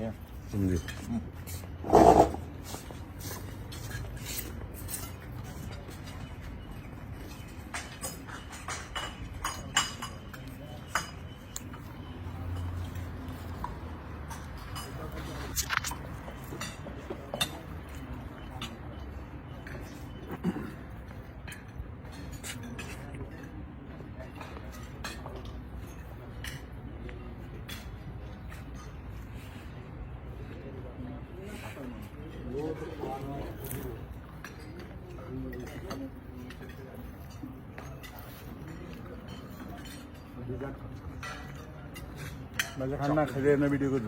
ভাইয়া জি ভাইয়া खाना खाणार सगळ्यांना व्हिडिओ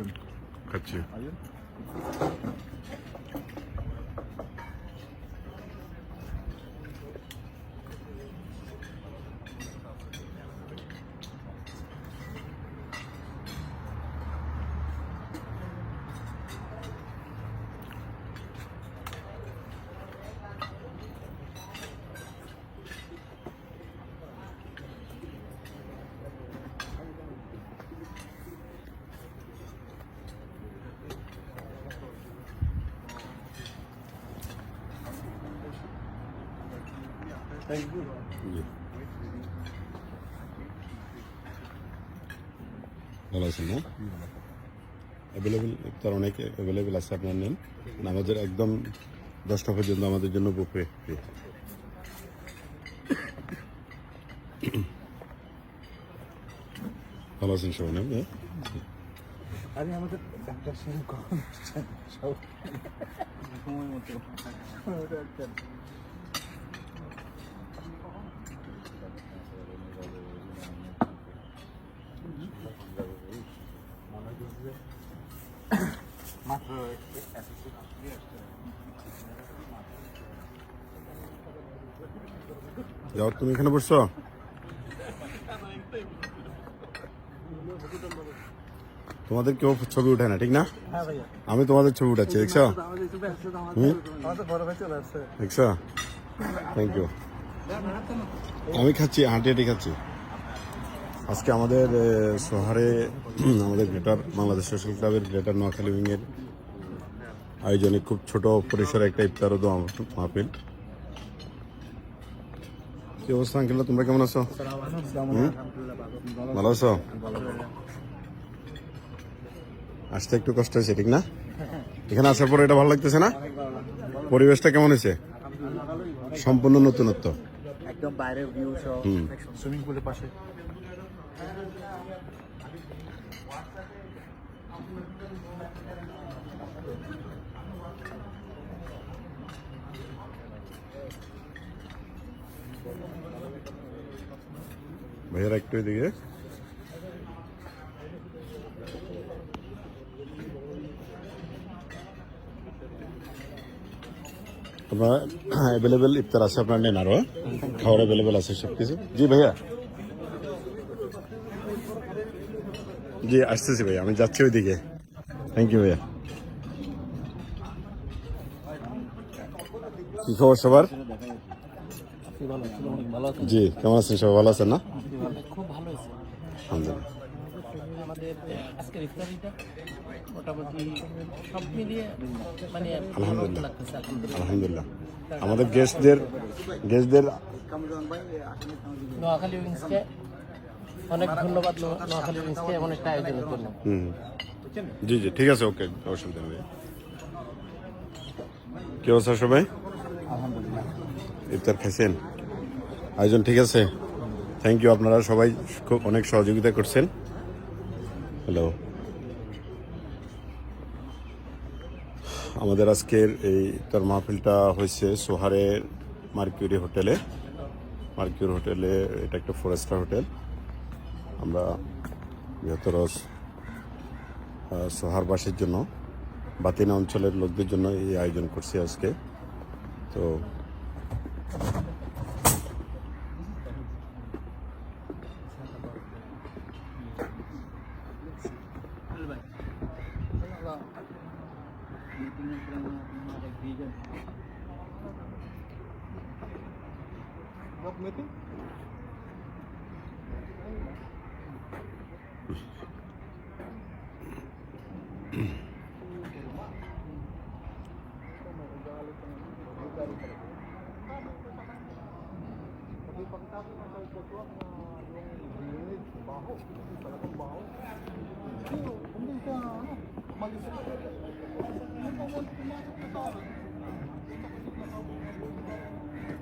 ভালো আছেন না? অ্যাভেলেবেল তার অনেক অ্যাভেলেবেল আছে আপনার নেন আমাদের একদম দশটা পর্যন্ত আমাদের জন্য বুফে ভালো আছেন সবাই না? হ্যাঁ? আরে আমাদের ডাক্তার সময় মতো। মাত্র যাও তুমি এখানে বসছো? তোমাদের কেউ ছবি উঠে না ঠিক না? হ্যাঁ আমি তোমাদের ছবি উঠাচ্ছি দেখছ? দেখছ? থ্যাংক ইউ আমি খাচ্ছি হাঁটি হাঁটি খাচ্ছি। আজকে আমাদের শহরে আমাদের গ্রেটার বাংলাদেশ সোশ্যাল ক্লাবের গ্রেটার নোয়াখালী উইংয়ের আয়োজনে খুব ছোট পরিসরে একটা ইফতার দোয়া মাহফিল। কি অবস্থা আঙ্কেল? তোমরা কেমন আছো? ভালো আছো? আসতে একটু কষ্ট হয়েছে ঠিক না? এখানে আসার পরে এটা ভালো লাগতেছে না? পরিবেশটা কেমন হয়েছে? সম্পূর্ণ নতুনত্ব। একদম বাইরের ভিউ সহ সুইমিং পুলের পাশে। ভাইয়ারা একটু এদিকে আপনার অ্যাভেলেবেল ইফতার আছে আপনার নেন আরও হ্যাঁ? খাবার অ্যাভেলেবেল আছে সব কিছু জি ভাইয়া জি, আসতেছি ভাইয়া, আমি যাচ্ছি ওইদিকে। থ্যাংক ইউ ভাইয়া। কি খবর সবার? জি, কেমন আছেন সবাই? ভালো আছেন না? আমাদের গেস্টদের গেস্টদের অনেক ধন্যবাদ নোয়াখালী উইংসকে এমন একটা আয়োজনের জন্য। হুম। জি জি ঠিক আছে ওকে অসুবিধা নেই। কি অবস্থা সবাই? ইফতার খাইছেন? আয়োজন ঠিক আছে? থ্যাংক ইউ আপনারা সবাই খুব অনেক সহযোগিতা করছেন। হ্যালো আমাদের আজকের এই তার মাহফিলটা হয়েছে সোহারের মার্কিউরি হোটেলে। মার্কিউরি হোটেলে এটা একটা ফোর স্টার হোটেল। আমরা বৃহত্তর সোহারবাসের জন্য বাতিনা অঞ্চলের লোকদের জন্য এই আয়োজন করছি আজকে। তো pagtapos ng 5 o'clock na yung gilid, baho. Talagang baho. Pero, hindi ka, ano, malis ka. Nung pumasok na tao, ko sa